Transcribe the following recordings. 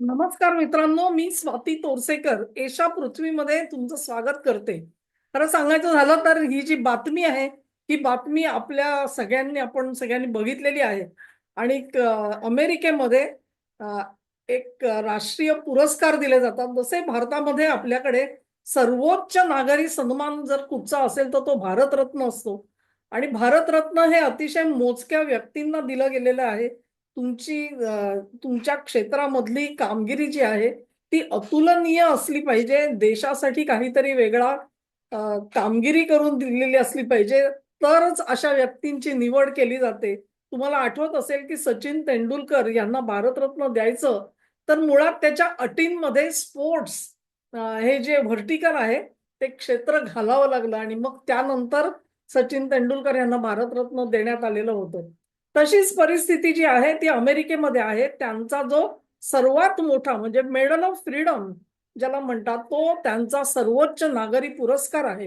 नमस्कार मित्रांनो मी स्वाती तोरसेकर. एशा पृथ्वीमध्ये तुमचं स्वागत करते. खरं सांगायचं झालं तर ही जी बातमी आहे ही बातमी आपल्या सगळ्यांनी आपण सगळ्यांनी बघितलेली आहे. आणि अमेरिकेमध्ये एक राष्ट्रीय पुरस्कार दिले जातात. जसे भारतामध्ये आपल्याकडे सर्वोच्च नागरी सन्मान जर कुठचा असेल तर तो भारतरत्न असतो. आणि भारतरत्न हे अतिशय मोजक्या व्यक्तींना दिलं गेलेलं आहे. तुमची तुमच्या क्षेत्रामधली कामगिरी जी आहे ती अतुलनीय असली पाहिजे. देशासाठी काहीतरी वेगळा कामगिरी करून दिलेली असली पाहिजे. तरच अशा व्यक्तींची निवड केली जाते. तुम्हाला आठवत असेल की सचिन तेंडुलकर यांना भारतरत्न द्यायचं तर मुळात त्याच्या अटींमध्ये स्पोर्ट्स हे जे व्हर्टिकल आहे ते क्षेत्र घालावं लागलं आणि मग त्यानंतर सचिन तेंडुलकर यांना भारतरत्न देण्यात आलेलं होतं. तशीच परिस्थिती जी आहे ती अमेरिकेमध्ये आहे. त्यांचा जो सर्वात मोठा म्हणजे मेडल ऑफ फ्रीडम ज्याला म्हणतात तो त्यांचा सर्वोच्च नागरी पुरस्कार आहे.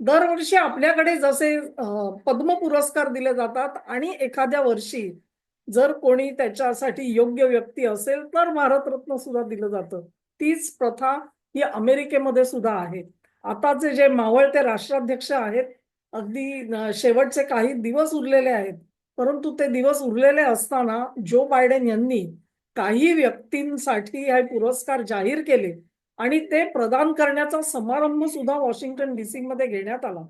दरवर्षी आपल्याकडे जसे पद्म पुरस्कार दिले जातात आणि एखाद्या वर्षी जर कोणी त्याच्यासाठी योग्य व्यक्ती असेल तर भारतरत्न सुद्धा दिलं जातं. तीच प्रथा ही अमेरिकेमध्ये सुद्धा आहे. आताचे जे मावळते राष्ट्राध्यक्ष आहेत अगदी शेवटचे काही दिवस उरलेले आहेत परंतु ते दिवस उरलेले असताना जो बायडेन यांनी काही व्यक्तींसाठी हे पुरस्कार जाहीर केले आणि ते प्रदान करण्याचा समारंभ सुद्धा वॉशिंग्टन डीसी मध्ये घेण्यात आला.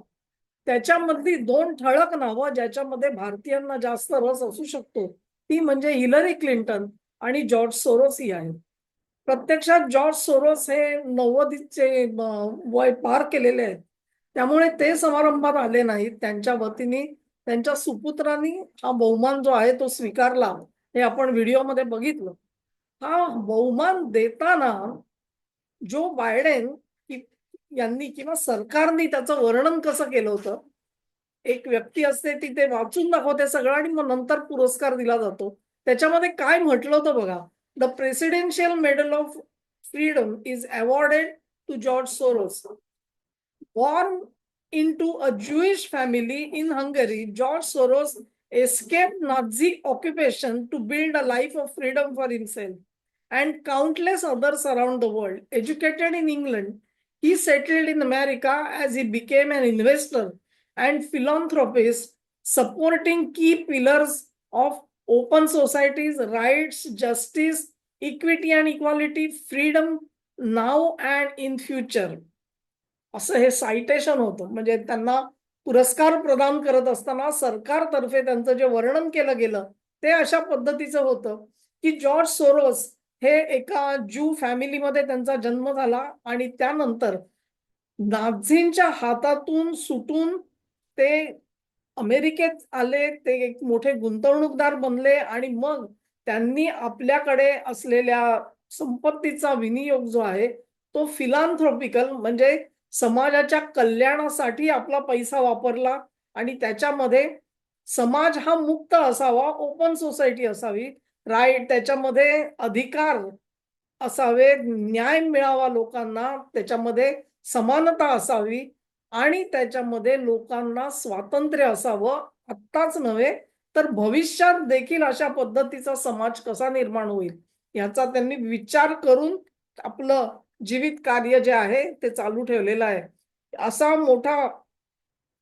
त्याच्यामधली दोन ठळक नावं ज्याच्यामध्ये भारतीयांना जास्त रस असू शकतो ती म्हणजे हिलरी क्लिंटन आणि जॉर्ज सोरोस ही आहेत. प्रत्यक्षात जॉर्ज सोरोस हे नव्वदीचे वय पार केलेले आहेत. त्यामुळे ते समारंभात आले नाहीत. त्यांच्या वतीने त्यांच्या सुपुत्रांनी हा बहुमान जो आहे तो स्वीकारला. हे आपण व्हिडिओमध्ये बघितलं. हा बहुमान देताना जो बायडेन यांनी किंवा सरकारने त्याचं वर्णन कसं केलं होतं? एक व्यक्ती असते ती ते वाचून दाखवते सगळं आणि मग नंतर पुरस्कार दिला जातो. त्याच्यामध्ये काय म्हटलं होतं बघा? The presidential medal of freedom is awarded to George Soros born into a Jewish family in Hungary, George Soros escaped Nazi occupation to build a life of freedom for himself and countless others around the world. Educated in England, he settled in America as he became an investor and philanthropist, supporting key pillars of open societies, rights, justice, equity and equality, freedom now and in future. असं हे citation होतं. म्हणजे त्यांना पुरस्कार प्रदान करत असताना सरकारतर्फे त्यांचं जे वर्णन केलं गेलं ते अशा पद्धतीचं होतं की जॉर्ज सोरोस हे एका ज्यू फॅमिलीमध्ये त्यांचा जन्म झाला आणि त्यानंतर नाझींच्या हातातून सुटून ते अमेरिकेत आले ते एक मोठे गुंतवणूकदार बनले आणि मग त्यांनी आपल्याकडे असलेल्या संपत्तीचा विनियोग जो आहे तो फिलांथ्रॉपिकल म्हणजे समाजाच्या कल्याणासाठी आपला पैसा वापरला आणि त्याच्यामध्ये समाज हा मुक्त असावा ओपन सोसायटी असावी राईट त्याच्यामध्ये अधिकार असावे न्याय मिळावा लोकांना त्याच्यामध्ये समानता असावी आणि त्याच्यामध्ये लोकांना स्वातंत्र्य असावं आत्ताच नव्हे तर भविष्यात देखील अशा पद्धतीचा समाज कसा निर्माण होईल? याचा त्यांनी विचार करून आपलं जीवित कार्य जे आहे ते चालू ठेवलेलं आहे. असा मोठा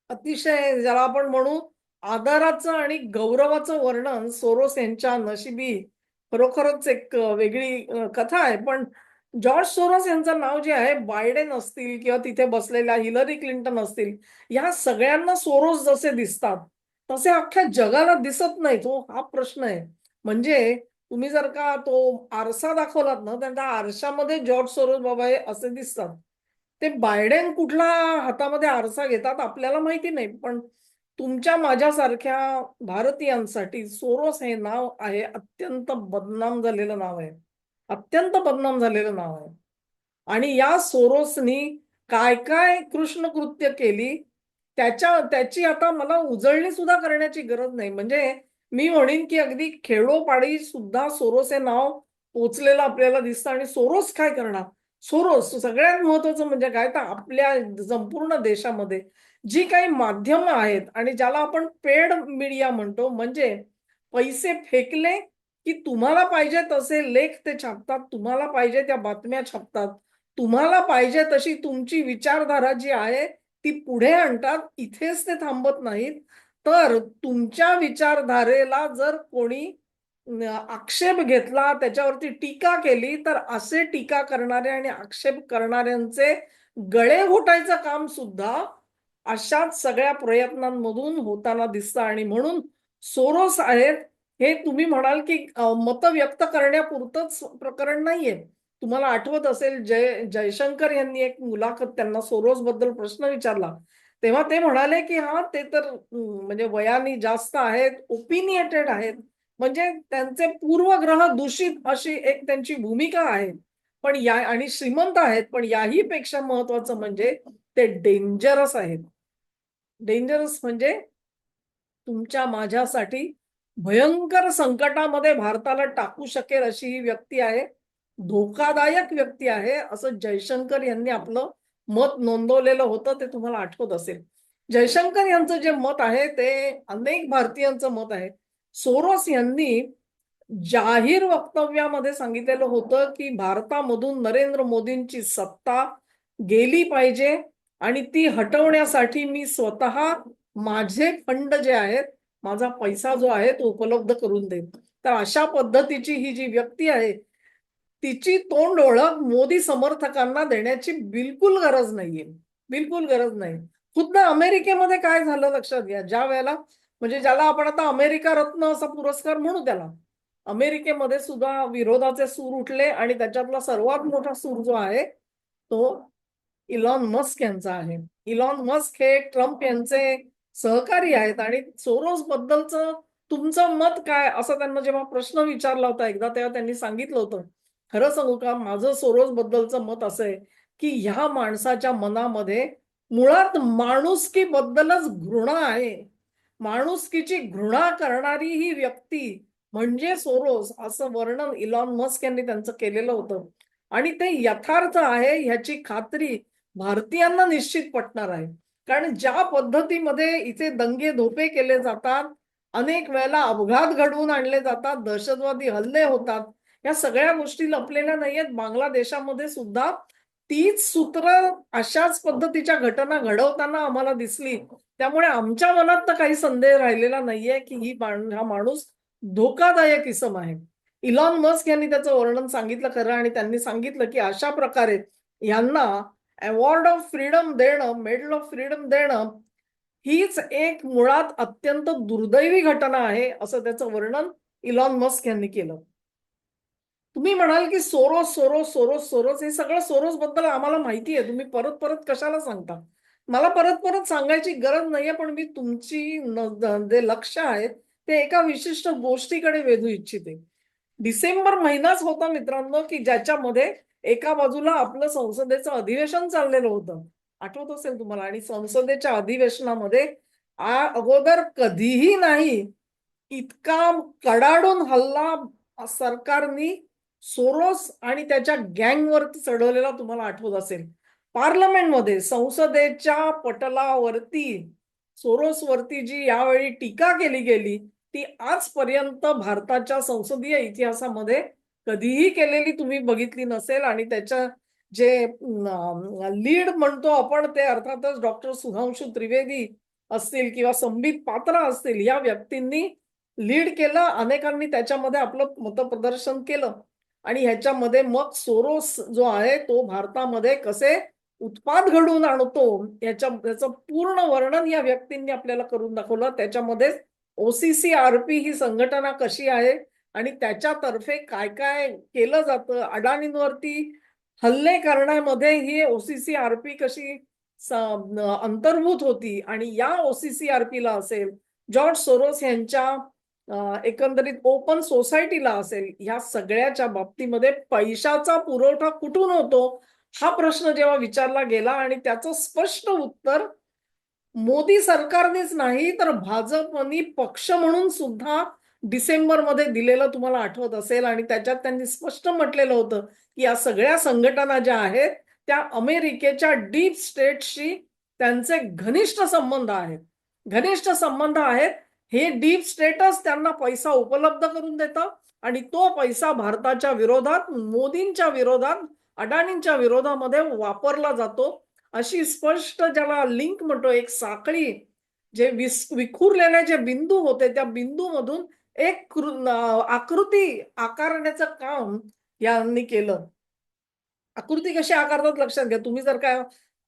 अतिशय ज्याला आपण म्हणू आदराचं आणि गौरवाचं वर्णन सोरोस यांच्या नशिबी खरोखरच एक वेगळी कथा आहे. पण जॉर्ज सोरोस यांचं नाव जे आहे बायडेन असतील किंवा तिथे बसलेल्या हिलरी क्लिंटन असतील या सगळ्यांना सोरोस जसे दिसतात तसे अख्ख्या जगाला दिसत नाही तो हो, हा प्रश्न आहे. म्हणजे तुम्ही जर का तो आरसा दाखवलात ना तर त्या आरशामध्ये जॉर्ज सोरोस बाबा हे असे दिसतात. ते बायडेन कुठला हातामध्ये आरसा घेतात आपल्याला माहिती नाही पण तुमच्या माझ्यासारख्या भारतीयांसाठी सोरोस हे नाव आहे अत्यंत बदनाम झालेलं नाव आहे. अत्यंत बदनाम झालेलं नाव आहे. आणि या सोरोसनी काय काय कृष्ण कृत्य केली त्याच्या त्याची आता मला उजळणी सुद्धा करण्याची गरज नाही. म्हणजे मी म्हणेन की अगदी खेडोपाडी सुद्धा सोरोस हे नाव पोचलेलं आपल्याला दिसतं आणि सोरोस काय करणार? सोरोस सगळ्यात महत्वाचं म्हणजे काय? तर आपल्या संपूर्ण देशामध्ये जी काही माध्यमं आहेत आणि ज्याला आपण पेड मीडिया म्हणतो म्हणजे पैसे फेकले की तुम्हाला पाहिजे तसे लेख ते छापतात तुम्हाला पाहिजे त्या बातम्या छापतात तुम्हाला पाहिजे तशी तुमची विचारधारा जी आहे ती पुढे आणतात इथेच ते थांबत नाहीत. तर तुमच्या विचारधारेला जर कोणी आक्षेप घेतला त्याच्यावरती टीका केली तर असे टीका करणारे आणि आक्षेप करणाऱ्यांचे गळे घोटायचं काम सुद्धा अशाच सगळ्या प्रयत्नांमधून होताना दिसतं. आणि म्हणून सोरोस आहेत हे तुम्ही म्हणाल की मत व्यक्त करण्यापुरतंच प्रकरण नाहीये. तुम्हाला आठवत असेल जय जयशंकर यांनी एक मुलाखत त्यांना सोरोस बद्दल प्रश्न विचारला. तेव्हा ते म्हणाले की हा ते तर म्हणजे वयाने जास्त आहेत ओपिनिएटेड आहेत. म्हणजे त्यांचे पूर्वग्रह दूषित अशी एक त्यांची भूमिका आहे. पण या आणि श्रीमंत आहेत पण याही पेक्षा महत्वाचं म्हणजे ते डेंजरस आहेत. डेंजरस म्हणजे तुमच्या माझ्यासाठी भयंकर संकटामध्ये भारताला टाकू शकेल अशी ही व्यक्ती आहे. धोकादायक व्यक्ती आहे असं जयशंकर यांनी आपलं मत नोंदवलेलं होतं ते तुम्हाला आठवत असेल. जयशंकर यांचं जे मत आहे ते अनेक भारतीयांचं मत आहे. सोरोस यांनी जाहीर वक्तव्यामध्ये सांगितलेलं होतं की भारतामधून नरेंद्र मोदींची सत्ता गेली पाहिजे आणि ती हटवण्यासाठी मी स्वतः माझे फंड जे आहेत माझा पैसा जो आहे तो उपलब्ध करून देईन. तर अशा पद्धतीची ही जी व्यक्ती आहे तिची तोंड ओळख मोदी समर्थकांना देण्याची बिलकुल गरज नाहीये. बिलकुल गरज नाही. खुद्द अमेरिकेमध्ये काय झालं लक्षात घ्या. ज्या वेळेला म्हणजे ज्याला आपण आता अमेरिका रत्न असा पुरस्कार म्हणू त्याला अमेरिकेमध्ये सुद्धा विरोधाचे सूर उठले आणि त्याच्यातला सर्वात मोठा सूर जो आहे तो इलॉन मस्क यांचा आहे. इलॉन मस्क हे ट्रम्प यांचे सहकारी आहेत आणि सोरोस बद्दलचं तुमचं मत काय? असं त्यांना जेव्हा प्रश्न विचारला होता एकदा तेव्हा त्यांनी सांगितलं होतं. खरं सांगू का? माझं सोरोस बद्दलचं मत असं आहे की ह्या माणसाच्या मनामध्ये मुळात माणुसकी बद्दलच घृणा आहे. माणुसकीची घृणा करणारी ही व्यक्ती म्हणजे सोरोस असं वर्णन इलॉन मस्क यांनी त्यांचं केलेलं होतं. आणि ते यथार्थ आहे ह्याची खात्री भारतीयांना निश्चित पटणार आहे. कारण ज्या पद्धतीमध्ये इथे दंगे धोपे केले जातात अनेक वेळेला अपघात घडवून आणले जातात दहशतवादी हल्ले होतात या सगळ्या गोष्टी लपलेल्या नाहीयेत. बांगलादेशामध्ये सुद्धा तीच सूत्र अशाच पद्धतीच्या घटना घडवताना आम्हाला दिसली. त्यामुळे आमच्या मनात तर काही संदेह राहिलेला नाहीये की ही हा माणूस धोकादायक इसम आहे. इलॉन मस्क यांनी त्याचं वर्णन सांगितलं खरं आणि त्यांनी सांगितलं की अशा प्रकारे यांना अवॉर्ड ऑफ फ्रीडम देणं मेडल ऑफ फ्रीडम देणं हीच एक मुळात अत्यंत दुर्दैवी घटना आहे असं त्याचं वर्णन इलॉन मस्क यांनी केलं. तुम्ही म्हणाल की सोरोस सोरोस सोरोस सोरोस हे सगळं सोरोस बद्दल आम्हाला माहिती आहे. तुम्ही परत परत कशाला सांगता? मला परत परत सांगायची गरज नाहीये पण मी तुमची जे लक्ष आहे ते एका विशिष्ट गोष्टीकडे वेधू इच्छिते. डिसेंबर महिनाच होता मित्रांनो की ज्याच्यामध्ये एका बाजूला आपलं संसदेचं अधिवेशन चाललेलं होतं. आठवत असेल तुम्हाला? आणि संसदेच्या अधिवेशनामध्ये आ- अगोदर कधीही नाही इतका कडाडून हल्ला सरकारनी सोरोस आणि त्याच्या गँगवरती चढवलेला तुम्हाला आठवत असेल. पार्लमेंटमध्ये संसदेच्या पटलावरती सोरोसवरती जी यावेळी टीका केली गेली ती आजपर्यंत भारताच्या संसदीय इतिहासामध्ये कधीही केलेली तुम्ही बघितली नसेल आणि त्याच्या जे लीड म्हणतो आपण ते अर्थातच डॉक्टर सुधांशु त्रिवेदी असतील किंवा संबित पात्रा असतील या व्यक्तींनी लीड केलं अनेकांनी त्याच्यामध्ये आपलं मतप्रदर्शन केलं. आणि ह्याच्यामध्ये मग सोरोस जो आहे तो भारतामध्ये कसे उत्पाद घडवून आणतो याच्या याचं पूर्ण वर्णन या व्यक्तींनी आपल्याला करून दाखवलं. त्याच्यामध्ये ओसीसी आरपी ही संघटना कशी आहे आणि त्याच्यातर्फे काय काय केलं जातं अडाणींवरती हल्ले करण्यामध्ये ही ओसीसी आरपी कशी अंतर्भूत होती. आणि या ओसीसी आरपीला असेल जॉर्ज सोरोस यांच्या एकंदरीत ओपन सोसायटीला असेल ह्या सगळ्याच्या बाबतीमध्ये पैशाचा पुरवठा कुठून होतो? हा प्रश्न जेव्हा विचारला गेला आणि त्याचं स्पष्ट उत्तर मोदी सरकारनेच नाही तर भाजपनी पक्ष म्हणून सुद्धा डिसेंबरमध्ये दिलेलं तुम्हाला आठवत असेल आणि त्याच्यात त्यांनी स्पष्ट म्हटलेलं होतं की या सगळ्या संघटना ज्या आहेत त्या अमेरिकेच्या डीप स्टेटशी त्यांचे घनिष्ठ संबंध आहेत. घनिष्ठ संबंध आहेत हे डीप स्टेटस त्यांना पैसा उपलब्ध करून देतं. आणि तो पैसा भारताच्या विरोधात मोदींच्या विरोधात अडाणींच्या विरोधामध्ये वापरला जातो. अशी स्पष्ट ज्याला लिंक म्हणतो एक साखळी जे विस विखुरलेले जे बिंदू होते त्या बिंदूमधून एक आकृती आकारण्याचं काम यांनी केलं. आकृती कशी आकारतात लक्षात घ्या. तुम्ही जर काय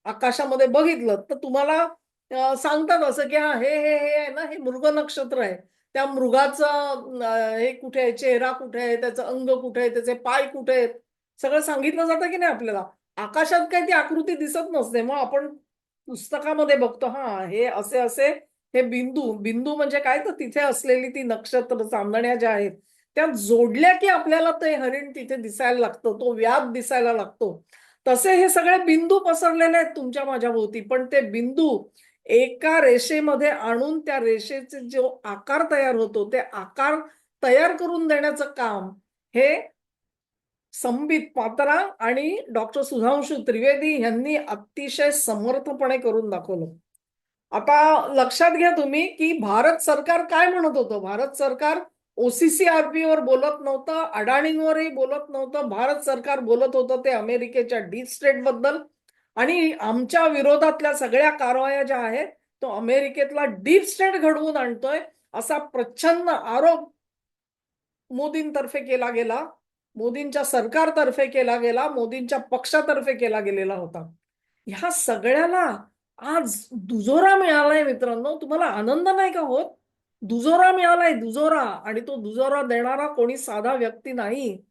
आकाशामध्ये बघितलं तर तुम्हाला सांगतात असं की हा हे हे हे आहे ना हे मृग नक्षत्र आहे. त्या मृगाचं हे कुठे आहे? चेहरा कुठे आहे? त्याचं अंग कुठे आहे? त्याचे पाय कुठे आहेत? सगळं सांगितलं जातं की नाही आपल्याला? आकाशात काही ती आकृती दिसत नसते. मग आपण पुस्तकामध्ये बघतो हा हे असे असे हे बिंदू. बिंदू म्हणजे काय? तर तिथे असलेली ती नक्षत्र चांदण्या ज्या आहेत त्या जोडल्या की आपल्याला ते हरिण तिथे दिसायला लागतं. तो व्याप दिसायला लागतो. तसे हे सगळे बिंदू पसरलेले आहेत तुमच्या माझ्या भोवती. पण ते बिंदू एका रेषेमध्ये आणून त्या रेषेचे जो आकार तयार होतो ते आकार तयार करून देण्याचं काम हे संबित पात्रा आणि डॉक्टर सुधांशु त्रिवेदी यांनी अतिशय समर्थपणे करून दाखवलं. आता लक्षात घ्या तुम्ही की भारत सरकार काय म्हणत होतं? भारत सरकार ओसीसीआरपी वर बोलत नव्हतं अडाणींवरही बोलत नव्हतं भारत सरकार बोलत होतं ते अमेरिकेच्या डीप स्टेटबद्दल. आणि आमच्या विरोधातल्या सगळ्या कारवाया ज्या आहेत तो अमेरिकेतला डीप स्टेट घडवून आणतोय असा प्रचंड आरोप मोदींतर्फे केला गेला. मोदींच्या सरकारतर्फे केला गेला मोदींच्या पक्षातर्फे केला गेलेला होता. ह्या सगळ्याला आज दुजोरा मिळालाय मित्रांनो. तुम्हाला आनंद नाही का होत? दुजोरा मिळालाय दुजोरा. आणि तो दुजोरा देणारा कोणी साधा व्यक्ती नाही.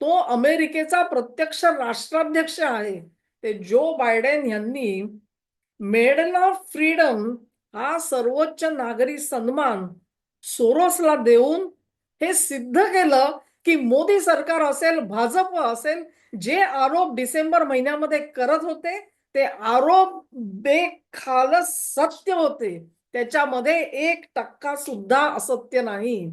तो अमेरिकेचा प्रत्यक्ष राष्ट्राध्यक्ष आहे. ते जो बायडेन यांनी मेडल ऑफ फ्रीडम हा सर्वोच्च नागरी सन्मान सोरोसला देऊन हे सिद्ध केलं की मोदी सरकार असेल भाजप असेल जे आरोप डिसेंबर महिन्यामध्ये करत होते ते आरोप बेखाल सत्य होते. त्याच्यामध्ये एक टक्का सुद्धा असत्य नाही.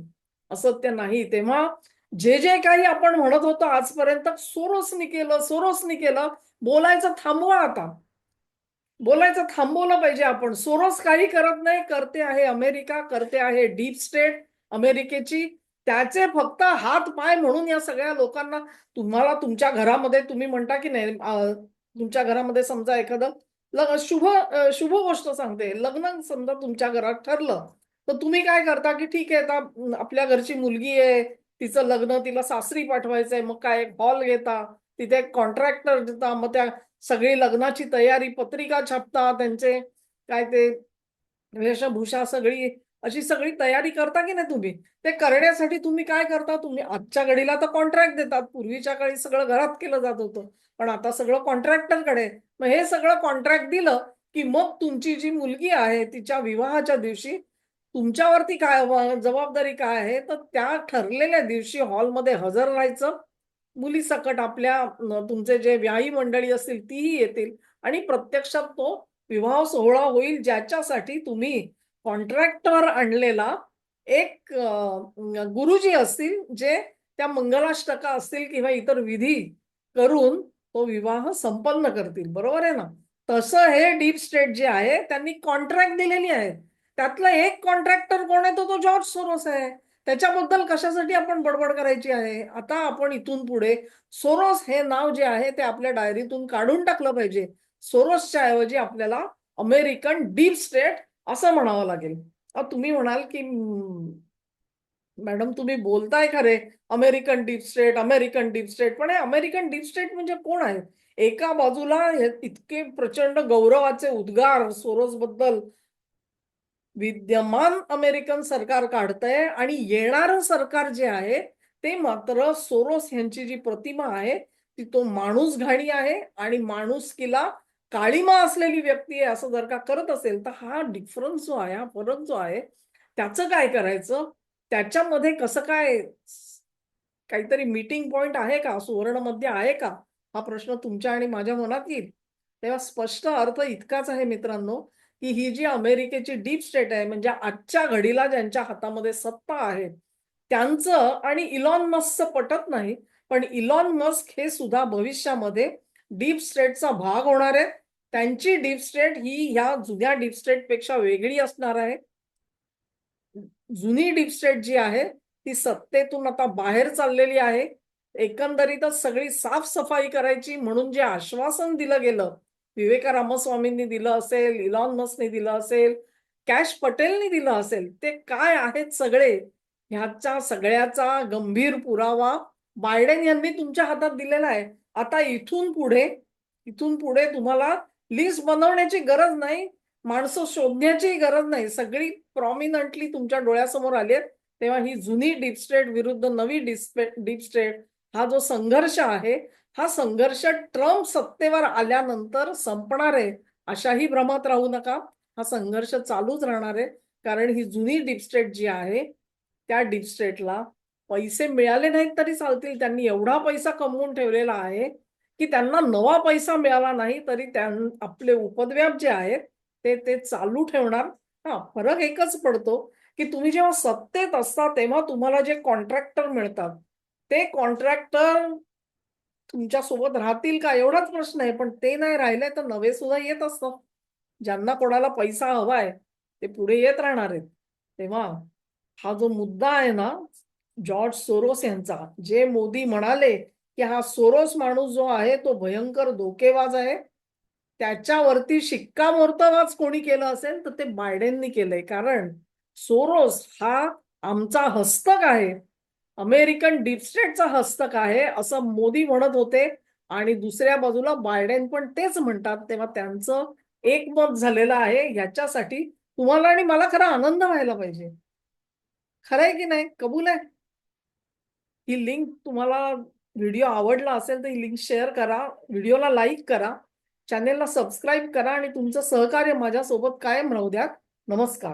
असत्य नाही. तेव्हा जे जे काही आपण म्हणत होतो आजपर्यंत सोरोसनी केलं सोरोसनी केलं बोलायचं थांबवा आता. बोलायचं थांबवलं पाहिजे आपण. सोरोस काही करत नाही. करते आहे अमेरिका करते आहे डीप स्टेट अमेरिकेची. त्याचे फक्त हात पाय म्हणून या सगळ्या लोकांना तुम्हाला तुमच्या घरामध्ये तुम्ही म्हणता की नाही तुमच्या घरामध्ये समजा एखादं लग शुभ शुभ गोष्ट सांगते. लग्न समजा तुमच्या घरात ठरलं तर तुम्ही काय करता की ठीक आहे आता आपल्या घरची मुलगी आहे तिचं लग्न तिला सासरी पाठवायचंय मग काय? हॉल घेता. तिथे कॉन्ट्रॅक्टर मग त्या सगळी लग्नाची तयारी पत्रिका छापता त्यांचे काय ते वेशभूषा सगळी अशी सगळी तयारी करता की नाही तुम्ही? ते करण्यासाठी तुम्ही काय करता? तुम्ही आजच्या घडीला तर कॉन्ट्रॅक्ट देतात. पूर्वीच्या काळी सगळं घरात केलं जात होतं. पण आता सगळं कॉन्ट्रॅक्टरकडे मग हे सगळं कॉन्ट्रॅक्ट दिलं की मग तुमची जी मुलगी आहे तिच्या विवाहाच्या दिवशी तुमच्यावरती काय जबाबदारी काय आहे? तर त्या ठरलेल्या दिवशी हॉलमध्ये हजर राहायचं. मुली सकट आपल्या तुमचे जे व्याही मंडळी असतील तीही येतील. आणि प्रत्यक्षात तो विवाह सोहळा होईल ज्याच्यासाठी तुम्ही कॉन्ट्रॅक्टर आणलेला एक गुरुजी असतील जे त्या मंगलाष्टका असतील किंवा इतर विधी करून तो विवाह संपन्न करतील. बरोबर आहे ना? तसं हे डीप स्टेट जे आहे त्यांनी कॉन्ट्रॅक्ट दिलेली आहे. त्यातलं एक कॉन्ट्रॅक्टर कोण आहे तो? तो जॉर्ज सोरोस आहे. त्याच्याबद्दल कशासाठी आपण बडबड करायची आहे? आता आपण इथून पुढे सोरोस हे नाव जे आहे ते आपल्या डायरीतून काढून टाकलं पाहिजे. सोरोसच्या ऐवजी आपल्याला अमेरिकन डीप स्टेट असं म्हणावं लागेल. तुम्ही म्हणाल की मॅडम तुम्ही बोलताय खरे. American deep state American deep state. पण हे अमेरिकन डीप स्टेट म्हणजे कोण आहे? एका बाजूला इतके प्रचंड गौरवाचे उद्गार सोरोस बद्दल विद्यमान अमेरिकन सरकार काढतंय आणि येणारं सरकार जे आहे ते मात्र सोरोस यांची जी प्रतिमा आहे ती तो माणूस घाणी आहे आणि माणुसकीला काळीमा असलेली व्यक्ती आहे असं जर का करत असेल तर हा डिफरन्स जो आहे हा फरक जो आहे त्याचं काय करायचं? त्याच्यामध्ये कसं काय काहीतरी मीटिंग पॉइंट आहे का? सुवर्णमध्ये आहे का? हा प्रश्न तुमच्या आणि माझ्या मनात येईल. तेव्हा स्पष्ट अर्थ इतकाच आहे मित्रांनो की ही जी अमेरिकेची डीप स्टेट आहे म्हणजे आजच्या घडीला ज्यांच्या हातामध्ये सत्ता आहे त्यांचं आणि इलॉन मस्कचं पटत नाही पण इलॉन मस्क हे सुद्धा भविष्यामध्ये डीप स्टेटचा भाग होणार आहे त्यांची डीप स्टेट ही ह्या जुन्या डीप स्टेटपेक्षा वेगळी असणार आहे. जुनी डीप स्टेट जी आहे ती सत्तेतून आता बाहेर चाललेली आहे. एकंदरीतच सगळी साफसफाई करायची म्हणून जे आश्वासन दिलं गेलं विवेका रामस्वामींनी दिलं असेल इलॉन मस्कने दिलं असेल कॅश पटेलनी दिलं असेल ते काय आहेत सगळे? ह्याच्या सगळ्याचा गंभीर पुरावा बायडेन यांनी तुमच्या हातात दिलेला आहे. आता इथून पुढे इथून पुढे तुम्हाला लिस्ट बनवण्याची गरज नाही माणसं शोधण्याची गरज नाही. सगळी प्रॉमिनंटली तुमच्या डोळ्यासमोर आली आहेत. तेव्हा ही जुनी डीप स्टेट विरुद्ध नवी डीप स्टेट हा जो संघर्ष आहे हा संघर्ष ट्रम्प सत्तेवर आल्यानंतर संपणार आहे. अशाही भ्रमात राहू नका. हा संघर्ष चालूच राहणार आहे. कारण ही जुनी डीप स्टेट जी आहे त्या डीप स्टेटला पैसे मिळाले नाहीत तरी चालतील. त्यांनी एवढा पैसा कमवून ठेवलेला आहे की त्यांना नवा पैसा मिळाला नाही तरी त्यां आपले उपद्व्याप जे आहेत ते ते चालू ठेवणार. हा फरक एकच पडतो की तुम्ही जेव्हा सत्तेत असता तेव्हा तुम्हाला जे कॉन्ट्रॅक्टर मिळतात ते कॉन्ट्रॅक्टर तुमच्यासोबत राहतील का? एवढाच प्रश्न आहे. पण ते नाही राहिले तर नवे सुद्धा येत असतात. ज्यांना कोणाला पैसा हवाय ते पुढे येत राहणार आहेत. तेव्हा हा जो मुद्दा आहे ना जॉर्ज सोरोस यांचा जे मोदी म्हणाले की हा सोरोस माणूस जो आहे तो भयंकर धोकेबाज आहे. त्याच्यावरती शिक्कामोर्तबच कोणी केलं असेल तर ते बायडेननी केलंय. कारण सोरोस हा आमचा हस्तक आहे. अमेरिकन डीपस्टेटचा हस्तक आहे असं मोदी म्हणत होते. आणि दुसऱ्या बाजूला बायडेन पण तेच म्हणतात तेव्हा त्यांचं एकमत झालेलं आहे. ह्याच्यासाठी तुम्हाला आणि मला खरा आनंद व्हायला पाहिजे. खरंय की नाही? कबूल आहे? ही लिंक तुम्हाला व्हिडिओ आवडला असेल तर ही लिंक शेअर करा. व्हिडिओला लाईक करा. चॅनेलला सबस्क्राईब करा आणि तुमचं सहकार्य माझ्यासोबत कायम राहू द्या नमस्कार.